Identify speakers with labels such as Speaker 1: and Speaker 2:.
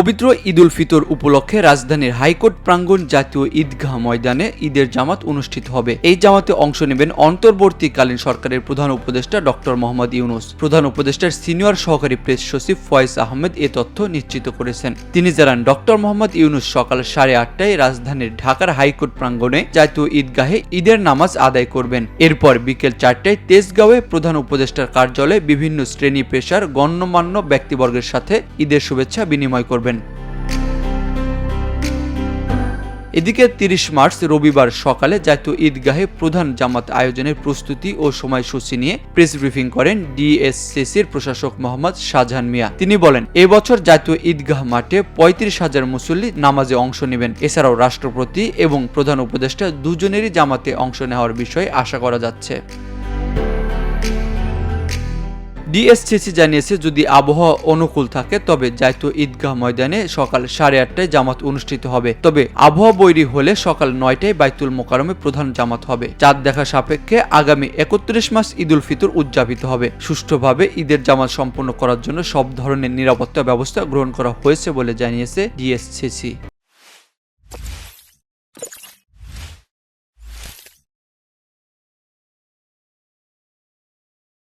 Speaker 1: পবিত্র ঈদুল ফিতর উপলক্ষে রাজধানীর হাইকোর্ট প্রাঙ্গণ জাতীয় ঈদগাহ ময়দানে ঈদের জামাত অনুষ্ঠিত হবে। এই জামাতে অংশ নেবেন অন্তর্বর্তীকালীন সরকারের প্রধান উপদেষ্টা ডক্টর মোহাম্মদ ইউনুস। প্রধান উপদেষ্টার সিনিয়র সহকারী প্রেস সচিব ফয়েজ আহমেদ এ তথ্য নিশ্চিত করেছেন। তিনি জানান, ডক্টর মোহাম্মদ ইউনুস সকাল সাড়ে আটটায় রাজধানীর ঢাকার হাইকোর্ট প্রাঙ্গণে জাতীয় ঈদগাহে ঈদের নামাজ আদায় করবেন। এরপর বিকেল চারটায় তেজগাঁওয়ে প্রধান উপদেষ্টার কার্যালয়ে বিভিন্ন শ্রেণি পেশার গণ্যমান্য ব্যক্তিবর্গের সাথে ঈদের শুভেচ্ছা বিনিময় করবেন। এদিকে তিরিশ মার্চ, রবিবার সকালে জাতীয় ঈদগাহে প্রধান জামাত আয়োজনের প্রস্তুতি ও সময়সূচি নিয়ে প্রেস ব্রিফিং করেন ডিএসসিসির প্রশাসক মোহাম্মদ শাহজাহান মিয়া। তিনি বলেন, এবছর জাতীয় ঈদগাহ মাঠে পঁয়ত্রিশ হাজার মুসল্লি নামাজে অংশ নেবেন। এছাড়াও রাষ্ট্রপতি এবং প্রধান উপদেষ্টা দুজনেরই জামাতে অংশ নেওয়ার বিষয়ে আশা করা যাচ্ছে। ডিএসসিসি জানিয়েছে, যদি আবহাওয়া অনুকূল থাকে, তবে জাতীয় ঈদগাহ ময়দানে সকাল সাড়ে আটটায় জামাত অনুষ্ঠিত হবে। তবে আবহাওয়া বৈরী হলে সকাল নয়টায় বাইতুল মোকারমে প্রধান জামাত হবে। চাঁদ দেখা সাপেক্ষে আগামী একত্রিশ মাস ঈদুল ফিতর উদযাপিত হবে। সুষ্ঠুভাবে ঈদের জামাত সম্পন্ন করার জন্য সব ধরনের নিরাপত্তা ব্যবস্থা গ্রহণ করা হয়েছে বলে জানিয়েছে ডিএসসিসি।